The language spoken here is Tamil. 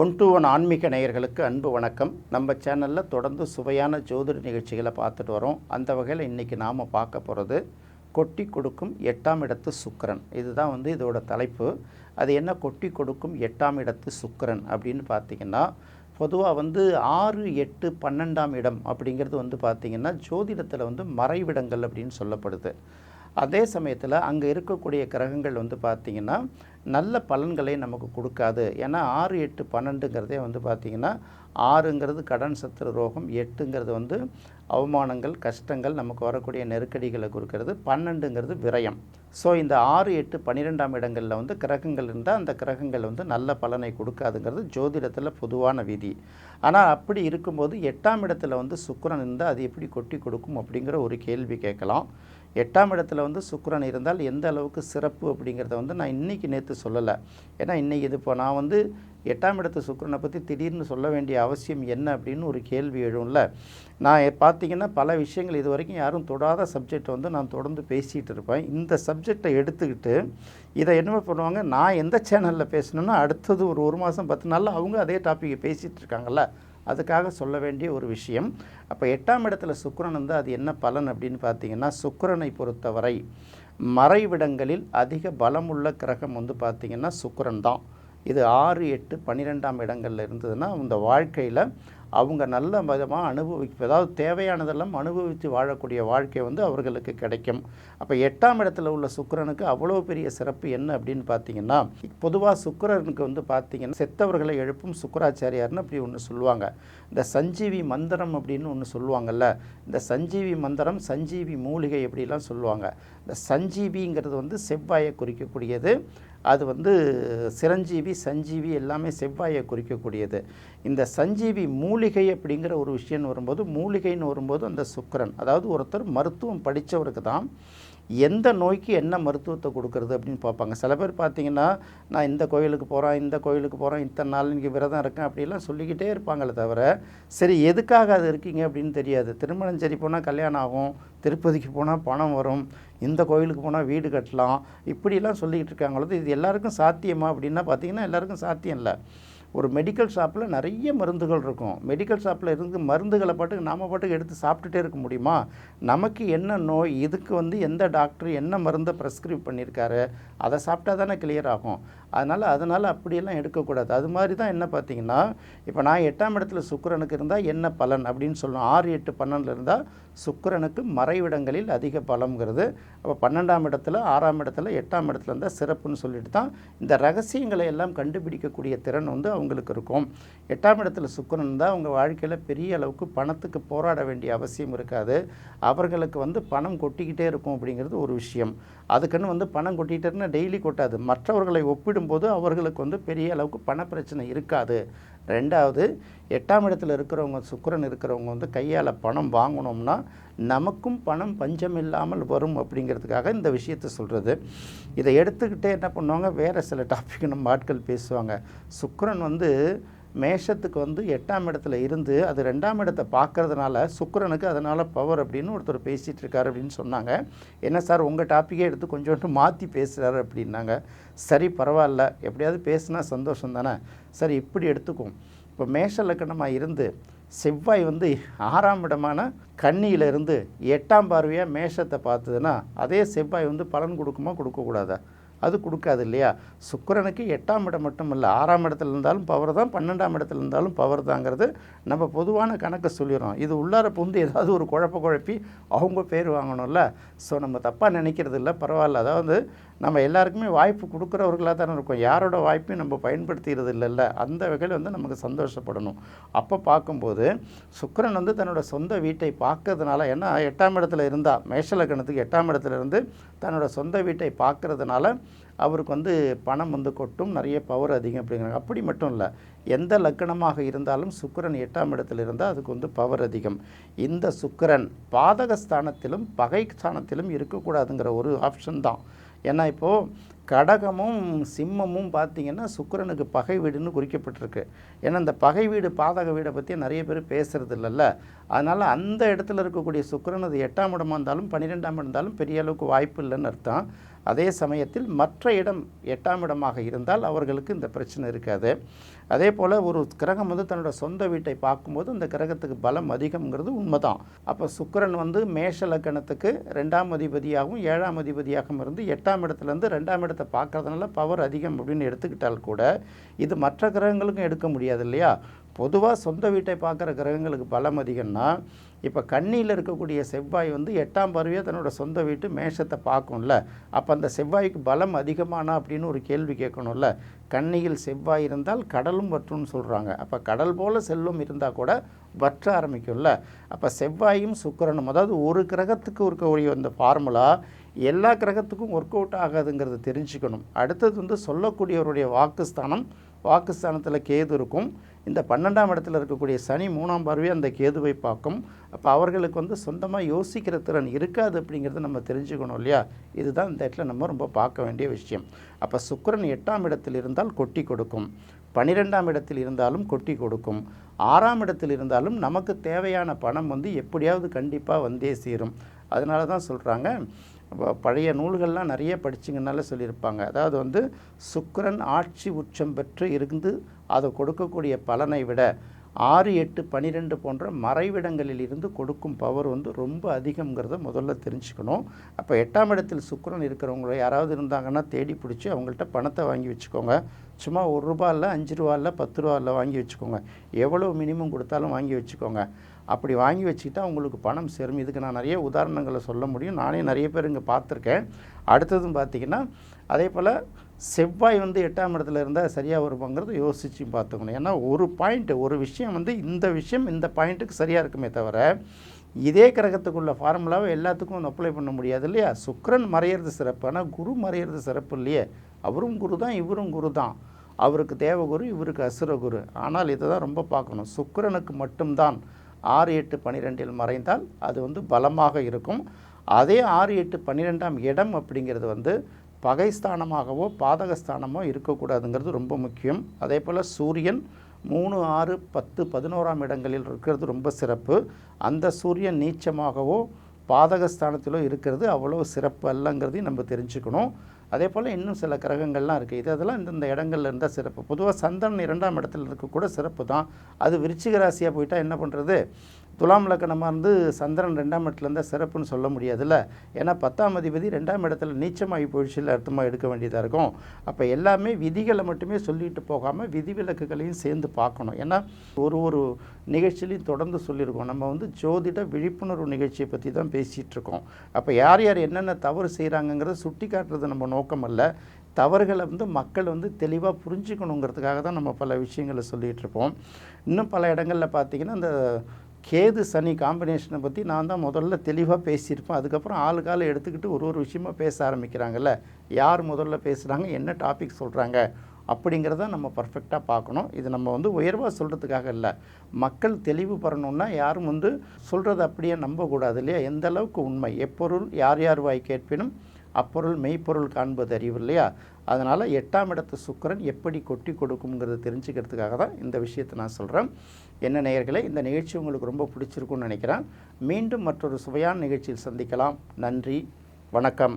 ஒன் டு ஒன் ஆன்மீக நேயர்களுக்கு அன்பு வணக்கம். நம்ம சேனலில் தொடர்ந்து சுவையான ஜோதிட நிகழ்ச்சிகளை பார்த்துட்டு வரோம். அந்த வகையில் இன்றைக்கி நாம் பார்க்க போகிறது கொட்டி கொடுக்கும் எட்டாம் இடத்து சுக்கிரன். இதுதான் வந்து இதோட தலைப்பு. அது என்ன கொட்டி கொடுக்கும் எட்டாம் இடத்து சுக்கிரன் அப்படின்னு பார்த்தீங்கன்னா பொதுவாக வந்து ஆறு எட்டு பன்னெண்டாம் இடம் அப்படிங்கிறது வந்து பார்த்திங்கன்னா ஜோதிடத்தில் வந்து மறைவிடங்கள் அப்படின்னு சொல்லப்படுது. அதே சமயத்தில் அங்கே இருக்கக்கூடிய கிரகங்கள் வந்து பார்த்திங்கன்னா நல்ல பலன்களை நமக்கு கொடுக்காது. ஏன்னா ஆறு எட்டு பன்னெண்டுங்கிறதே வந்து பார்த்திங்கன்னா ஆறுங்கிறது கடன் சத்துரு ரோகம் எட்டுங்கிறது வந்து அவமானங்கள் கஷ்டங்கள் நமக்கு வரக்கூடிய நெருக்கடிகளை கொடுக்கறது. பன்னெண்டுங்கிறது விரயம். ஸோ இந்த ஆறு எட்டு பன்னிரெண்டாம் இடங்களில் வந்து கிரகங்கள் இருந்தால் அந்த கிரகங்கள் வந்து நல்ல பலனை கொடுக்காதுங்கிறது ஜோதிடத்தில் பொதுவான விதி. ஆனால் அப்படி இருக்கும்போது எட்டாம் இடத்துல வந்து சுக்கரன் இருந்தால் அது எப்படி கொட்டி கொடுக்கும் அப்படிங்கிற ஒரு கேள்வி கேட்கலாம். எட்டாம் இடத்துல வந்து சுக்கரன் இருந்தால் எந்த அளவுக்கு சிறப்பு அப்படிங்கிறத வந்து நான் இன்றைக்கி நேற்று சொல்லலை. ஏன்னா இன்றைக்கி இது இப்போ நான் வந்து எட்டாம் இடத்து சுக்கரனை பற்றி திடீர்னு சொல்ல வேண்டிய அவசியம் என்ன அப்படின்னு ஒரு கேள்வி எழும்ல. நான் பார்த்தீங்கன்னா பல விஷயங்கள் இது வரைக்கும் யாரும் தொடாத சப்ஜெக்டை வந்து நான் தொடர்ந்து பேசிகிட்டு இருப்பேன். இந்த சப்ஜெக்டை எடுத்துக்கிட்டு இதை என்ன பண்ணுவாங்க? நான் எந்த சேனலில் பேசணும்னா அடுத்தது ஒரு ஒரு மாதம் பத்து நாளில் அவங்க அதே டாப்பிக்கை பேசிகிட்டு இருக்காங்கல்ல. அதுக்காக சொல்ல வேண்டிய ஒரு விஷயம். அப்போ எட்டாம் இடத்துல சுக்கரன் வந்து அது என்ன பலன் அப்படின்னு பார்த்தீங்கன்னா சுக்கரனை பொறுத்தவரை மறைவிடங்களில் அதிக பலமுள்ள கிரகம் வந்து பார்த்திங்கன்னா சுக்கரன் தான். இது ஆறு எட்டு பன்னிரெண்டாம் இடங்களில் இருந்ததுன்னா இந்த வாழ்க்கையில் அவங்க நல்ல விதமாக அனுபவிக்க அதாவது தேவையானதெல்லாம் அனுபவித்து வாழக்கூடிய வாழ்க்கை வந்து அவர்களுக்கு கிடைக்கும். அப்போ எட்டாம் இடத்துல உள்ள சுக்கிரனுக்கு அவ்வளோ பெரிய சிறப்பு என்ன அப்படின்னு பார்த்தீங்கன்னா பொதுவாக சுக்கரனுக்கு வந்து பார்த்தீங்கன்னா செத்தவர்களை எழுப்பும் சுக்கராச்சாரியார்னு அப்படி ஒன்று சொல்லுவாங்க. இந்த சஞ்சீவி மந்திரம் அப்படின்னு ஒன்று சொல்லுவாங்கல்ல இந்த சஞ்சீவி மந்திரம் சஞ்சீவி மூலிகை எப்படிலாம் சொல்லுவாங்க. இந்த சஞ்சீவிங்கிறது வந்து செவ்வாயை குறிக்கக்கூடியது. அது வந்து சிரஞ்சீவி சஞ்சீவி எல்லாமே செவ்வாயை குறிக்கக்கூடியது. இந்த சஞ்சீவி மூலிகை அப்படிங்கிற ஒரு விஷயம் வரும்போது மூலிகைன்னு வரும்போது அந்த சுக்கிரன் அதாவது ஒருத்தர் மருத்துவம் படித்தவருக்கு தான் எந்த நோய்க்கு என்ன மருத்துவத்தை கொடுக்குறது அப்படின்னு பார்ப்பாங்க. சில பேர் பார்த்தீங்கன்னா நான் இந்த கோயிலுக்கு போகிறேன் இந்த கோயிலுக்கு போகிறேன் இத்தனை நாள் இன்றைக்கி விரதம் இருக்கேன் அப்படிலாம் சொல்லிக்கிட்டே இருப்பாங்களே தவிர சரி எதுக்காக அது இருக்கீங்க அப்படின்னு தெரியாது. திருமணம் சரி போனால் கல்யாணம் ஆகும் திருப்பதிக்கு போனால் பணம் வரும் இந்த கோயிலுக்கு போனால் வீடு கட்டலாம் இப்படிலாம் சொல்லிக்கிட்டு இருக்காங்களோ இது எல்லாருக்கும் சாத்தியமா? அப்படின்னா பார்த்தீங்கன்னா எல்லாருக்கும் சாத்தியம் இல்லை. ஒரு மெடிக்கல் ஷாப்பில் நிறைய மருந்துகள் இருக்கும். மெடிக்கல் ஷாப்பில் இருந்து மருந்துகளை பாட்டுக்கு நாம் பாட்டுக்கு எடுத்து சாப்பிட்டுட்டே இருக்க முடியுமா? நமக்கு என்ன நோய்? இதுக்கு வந்து எந்த டாக்டர் என்ன மருந்தை ப்ரெஸ்கிரைப் பண்ணியிருக்காரு? அதை சாப்பிட்டா தானே கிளியர் ஆகும். அதனால் அதனால் அப்படியெல்லாம் எடுக்கக்கூடாது. அது மாதிரி தான் என்ன பார்த்தீங்கன்னா இப்போ நான் எட்டாம் இடத்துல சுக்கரனுக்கு இருந்தால் என்ன பலன் அப்படின்னு சொல்லணும் ஆறு எட்டு பன்னெண்டில் இருந்தால் சுக்கரனுக்கு மறைவிடங்களில் அதிக பலம்ங்கிறது. அப்போ பன்னெண்டாம் இடத்துல ஆறாம் இடத்துல எட்டாம் இடத்துல இருந்தால் சிறப்புன்னு சொல்லிட்டு தான் இந்த ரகசியங்களை எல்லாம் கண்டுபிடிக்கக்கூடிய திறன் வந்து அவங்களுக்கு இருக்கும். எட்டாம் இடத்துல சுக்கரன் இருந்தால் அவங்க வாழ்க்கையில் பெரிய அளவுக்கு பணத்துக்கு போராட வேண்டிய அவசியம் இருக்காது. அவர்களுக்கு வந்து பணம் கொட்டிக்கிட்டே இருக்கும் அப்படிங்கிறது ஒரு விஷயம். அதுக்குன்னு வந்து பணம் கொட்டிகிட்டேன்னா டெய்லி கொட்டாது. மற்றவர்களை ஒப்பிடும்போது அவர்களுக்கு வந்து பெரிய அளவுக்கு பண பிரச்சனை இருக்காது. ரெண்டாவது எட்டாம் இடத்துல இருக்கிறவங்க சுக்கரன் இருக்கிறவங்க வந்து கையால் பணம் வாங்கணும்னா நமக்கும் பணம் பஞ்சம் இல்லாமல் வரும் அப்படிங்கிறதுக்காக இந்த விஷயத்தை சொல்கிறது இதை எடுத்துக்கிட்டே என்ன பண்ணுவாங்க? வேறு சில டாபிக் நம்ம ஆட்கள் பேசுவாங்க. சுக்கரன் வந்து மேஷத்துக்கு வந்து எட்டாம் இடத்துல இருந்து அது ரெண்டாம் இடத்தை பார்க்கறதுனால சுக்கரனுக்கு அதனால் பவர் அப்படின்னு ஒருத்தர் பேசிகிட்டு இருக்காரு அப்படின்னு சொன்னாங்க. என்ன சார் உங்கள் டாப்பிக்கே எடுத்து கொஞ்சோண்டு மாற்றி பேசுகிறாரு அப்படின்னாங்க. சரி பரவாயில்ல. எப்படியாவது பேசுனா சந்தோஷம் தானே. சரி இப்படி எடுத்துக்கும் இப்போ மேஷ லக்கணமாக இருந்து செவ்வாய் வந்து ஆறாம் இடமான கன்னியிலிருந்து எட்டாம் பார்வையாக மேஷத்தை பார்த்ததுன்னா அதே செவ்வாய் வந்து பலன் கொடுக்குமா கொடுக்கக்கூடாதா? அது கொடுக்காது இல்லையா? சுக்கிரனுக்கு எட்டாம் இடம் மட்டும் இல்லை ஆறாம் இடத்துல இருந்தாலும் பவர் தான் பன்னெண்டாம் இடத்துல இருந்தாலும் பவர் தாங்கிறது நம்ம பொதுவான கணக்கை சொல்லிடுறோம். இது உள்ளார புந்து ஏதாவது ஒரு குழப்ப குழப்பி அவங்க பேர் வாங்கணும்ல. ஸோ நம்ம தப்பாக நினைக்கிறது இல்லை பரவாயில்ல. அதாவது நம்ம எல்லாருக்குமே வாய்ப்பு கொடுக்குறவர்களாக தானே இருக்கும். யாரோட வாய்ப்பையும் நம்ம பயன்படுத்திக்கிறது இல்லைல்ல அந்த வகையில் வந்து நமக்கு சந்தோஷப்படணும். அப்போ பார்க்கும்போது சுக்கரன் வந்து தன்னோட சொந்த வீட்டை பார்க்கறதுனால ஏன்னா எட்டாம் இடத்துல இருந்தால் மேஷலக்கணத்துக்கு எட்டாம் இடத்துல இருந்து தன்னோட சொந்த வீட்டை பார்க்கறதுனால அவருக்கு வந்து பணம் வந்து கொட்டும் நிறைய பவர் அதிகம் அப்படிங்கிறாங்க. அப்படி மட்டும் இல்லை எந்த லக்கணமாக இருந்தாலும் சுக்கிரன் எட்டாம் இடத்தில் இருந்தால் அதுக்கு வந்து பவர் அதிகம். இந்த சுக்கிரன் பாதக ஸ்தானத்திலும் பகை ஸ்தானத்திலும் இருக்கக்கூடாதுங்கிற ஒரு ஆப்ஷன் தான். ஏன்னா இப்போது கடகமும் சிம்மமும் பார்த்தீங்கன்னா சுக்கிரனுக்கு பகை வீடுன்னு குறிக்கப்பட்டிருக்கு. ஏன்னா இந்த பகை வீடு பாதக வீடை பற்றி நிறைய பேர் பேசுகிறது இல்லைல்ல. அதனால் அந்த இடத்துல இருக்கக்கூடிய சுக்கரன் அது எட்டாம் இடமா இருந்தாலும் பன்னிரெண்டாம் இருந்தாலும் பெரிய அளவுக்கு வாய்ப்பு இல்லைன்னு அர்த்தம். அதே சமயத்தில் மற்ற இடம் எட்டாம் இடமாக இருந்தால் அவர்களுக்கு இந்த பிரச்சனை இருக்காது. அதே போல் ஒரு கிரகம் வந்து தன்னோட சொந்த வீட்டை பார்க்கும்போது அந்த கிரகத்துக்கு பலம் அதிகம்ங்கிறது உண்மைதான். அப்போ சுக்கிரன் வந்து மேஷ லக்கணத்துக்கு ரெண்டாம் அதிபதியாகவும் ஏழாம் அதிபதியாகவும் இருந்து எட்டாம் இடத்துலேருந்து ரெண்டாம் இடத்தை பார்க்கறதுனால பவர் அதிகம் அப்படின்னு எடுத்துக்கிட்டால் கூட இது மற்ற கிரகங்களுக்கும் எடுக்க முடியாது இல்லையா? பொதுவாக சொந்த வீட்டை பார்க்குற கிரகங்களுக்கு பலம் அதிகம்னா இப்போ கண்ணியில் இருக்கக்கூடிய செவ்வாய் வந்து எட்டாம் பருவியாக தன்னோட சொந்த வீட்டு மேஷத்தை பார்க்கும்ல. அப்போ அந்த செவ்வாய்க்கு பலம் அதிகமானா அப்படின்னு ஒரு கேள்வி கேட்கணும்ல. கண்ணியில் செவ்வாய் இருந்தால் கடலும் வற்றும்னு சொல்கிறாங்க அப்போ கடல் போல் செல்வம் இருந்தால் கூட வற்ற ஆரம்பிக்கும்ல. அப்போ செவ்வாயும் சுக்கரனும் அதாவது ஒரு கிரகத்துக்கு இருக்கக்கூடிய அந்த ஃபார்முலா எல்லா கிரகத்துக்கும் ஒர்க் அவுட் ஆகாதுங்கிறத தெரிஞ்சுக்கணும். அடுத்தது வந்து சொல்லக்கூடியவருடைய வாக்குஸ்தானம். வாக்குஸ்தானத்தில் கேது இருக்கும். இந்த பன்னெண்டாம் இடத்துல இருக்கக்கூடிய சனி மூணாம் பார்வை அந்த கேதுவை பார்க்கும். அப்போ அவர்களுக்கு வந்து சொந்தமாக யோசிக்கிற திறன் இருக்காது அப்படிங்கிறத நம்ம தெரிஞ்சுக்கணும் இல்லையா? இதுதான் இந்த இடத்துல நம்ம ரொம்ப பார்க்க வேண்டிய விஷயம். அப்போ சுக்கரன் எட்டாம் இடத்தில் இருந்தால் கொட்டி கொடுக்கும். பனிரெண்டாம் இடத்தில் இருந்தாலும் கொட்டி கொடுக்கும். ஆறாம் இடத்தில் இருந்தாலும் நமக்கு தேவையான பணம் வந்து எப்படியாவது கண்டிப்பாக வந்தே சேரும். அதனால தான் சொல்கிறாங்க பழைய நூல்கள்லாம் நிறைய படிச்சிங்கனால சொல்லியிருப்பாங்க. அதாவது வந்து சுக்கரன் ஆட்சி உச்சம் பெற்று இருந்து அதை கொடுக்கக்கூடிய பலனை விட ஆறு எட்டு பன்னிரெண்டு போன்ற மறைவிடங்களில் இருந்து கொடுக்கும் பவர் வந்து ரொம்ப அதிகங்கிறத முதல்ல தெரிஞ்சுக்கணும். அப்போ எட்டாம் இடத்தில் சுக்கரன் இருக்கிறவங்கள யாராவது இருந்தாங்கன்னா தேடி பிடிச்சி அவங்கள்ட்ட பணத்தை வாங்கி வச்சுக்கோங்க. சும்மா ஒரு ரூபா இல்லை அஞ்சு ரூபா இல்லை பத்து ரூபா இல்லை வாங்கி வச்சுக்கோங்க. எவ்வளோ மினிமம் கொடுத்தாலும் வாங்கி வச்சுக்கோங்க. அப்படி வாங்கி வச்சுக்கிட்டா உங்களுக்கு பணம் சேரும். இதுக்கு நான் நிறைய உதாரணங்களை சொல்ல முடியும். நானே நிறைய பேர் இங்கே பார்த்துருக்கேன். அடுத்ததும் பார்த்தீங்கன்னா அதே போல் செவ்வாய் வந்து எட்டாம் இடத்துல இருந்தால் சரியாக வருமாங்கிறது யோசிச்சு பார்த்துக்கணும். ஏன்னா ஒரு பாயிண்ட் ஒரு விஷயம் வந்து இந்த விஷயம் இந்த பாயிண்ட்டுக்கு சரியாக இருக்குமே தவிர இதே கிரகத்துக்குள்ள ஃபார்முலாவை எல்லாத்துக்கும் அப்ளை பண்ண முடியாது இல்லையா? சுக்கரன் மறையிறது சிறப்பு. ஆனால் குரு மறையிறது சிறப்பு இல்லையே? அவரும் குரு தான் இவரும் குரு தான். அவருக்கு தேவகுரு இவருக்கு அசுரகுரு. ஆனால் இதை தான் ரொம்ப பார்க்கணும். சுக்கரனுக்கு மட்டும்தான் ஆறு எட்டு பன்னிரெண்டில் மறைந்தால் அது வந்து பலமாக இருக்கும். அதே ஆறு எட்டு பன்னிரெண்டாம் இடம் அப்படிங்கிறது வந்து பகைஸ்தானமாகவோ பாதகஸ்தானமோ இருக்கக்கூடாதுங்கிறது ரொம்ப முக்கியம். அதே போல் சூரியன் மூணு ஆறு பத்து பதினோராம் இடங்களில் இருக்கிறது ரொம்ப சிறப்பு. அந்த சூரியன் நீச்சமாகவோ பாதகஸ்தானத்திலோ இருக்கிறது அவ்வளோ சிறப்பு அல்லங்கிறதையும் நம்ம தெரிஞ்சுக்கணும். அதே போல் இன்னும் சில கிரகங்கள்லாம் இருக்குது இது அதெல்லாம் இந்தந்த இடங்கள்ல இருந்தால் சிறப்பு. பொதுவாக சந்திரன் இரண்டாம் இடத்துல இருக்க கூட சிறப்பு தான். அது விருச்சிக ராசியாக போயிட்டால் என்ன பண்ணுறது துலாம் லக்கணமாக இருந்து சந்திரன் ரெண்டாம் இடத்துல இருந்தால் சிறப்புன்னு சொல்ல முடியாதுல்ல. ஏன்னா பத்தாம் அதிபதி ரெண்டாம் இடத்துல நீச்சமாகி போயிடுச்சுல அர்த்தமாக எடுக்க வேண்டியதாக இருக்கும். அப்போ எல்லாமே விதிகளை மட்டுமே சொல்லிட்டு போகாமல் விதிவிலக்குகளையும் சேர்ந்து பார்க்கணும். ஏன்னா ஒரு ஒரு நிகழ்ச்சியிலையும் தொடர்ந்து சொல்லியிருக்கோம். நம்ம வந்து ஜோதிட விழிப்புணர்வு நிகழ்ச்சியை பற்றி தான் பேசிகிட்டு இருக்கோம். அப்போ யார் யார் என்னென்ன தவறு செய்கிறாங்கங்கிறத சுட்டி காட்டுறது நம்ம நோக்கம் அல்ல. தவறுகளை வந்து மக்கள் வந்து தெளிவாக புரிஞ்சுக்கணுங்கிறதுக்காக தான் நம்ம பல விஷயங்களை சொல்லிகிட்டு இருப்போம். இன்னும் பல இடங்களில் பார்த்தீங்கன்னா இந்த கேது சனி காம்பினேஷனை பற்றி நான் தான் முதல்ல தெளிவாக பேசியிருப்பேன். அதுக்கப்புறம் ஆளுக்கால எடுத்துக்கிட்டு ஒரு ஒரு விஷயமா பேச ஆரம்பிக்கிறாங்கல்ல. யார் முதல்ல பேசுகிறாங்க என்ன டாபிக் சொல்கிறாங்க அப்படிங்கிறத நம்ம பர்ஃபெக்டாக பார்க்கணும். இது நம்ம வந்து உயர்வாக சொல்கிறதுக்காக இல்லை. மக்கள் தெளிவு பெறணும்னா யாரும் வந்து சொல்கிறத அப்படியே நம்பக்கூடாது இல்லையா? எந்த அளவுக்கு உண்மை? எப்பொருள் யார் யார் வாய் கேட்பினும் அப்பொருள் மெய்ப்பொருள் காண்பது அறிவு இல்லையா அதனால் எட்டாம் இடத்து சுக்கிரன் எப்படி கொட்டி கொடுக்குங்கிறத தெரிஞ்சுக்கிறதுக்காக தான் இந்த விஷயத்தை நான் சொல்கிறேன் என்ன நேயர்களே இந்த நிகழ்ச்சி உங்களுக்கு ரொம்ப பிடிச்சிருக்கும்னு நினைக்கிறேன். மீண்டும் மற்றொரு சுவையான நிகழ்ச்சியில் சந்திக்கலாம். நன்றி. வணக்கம்.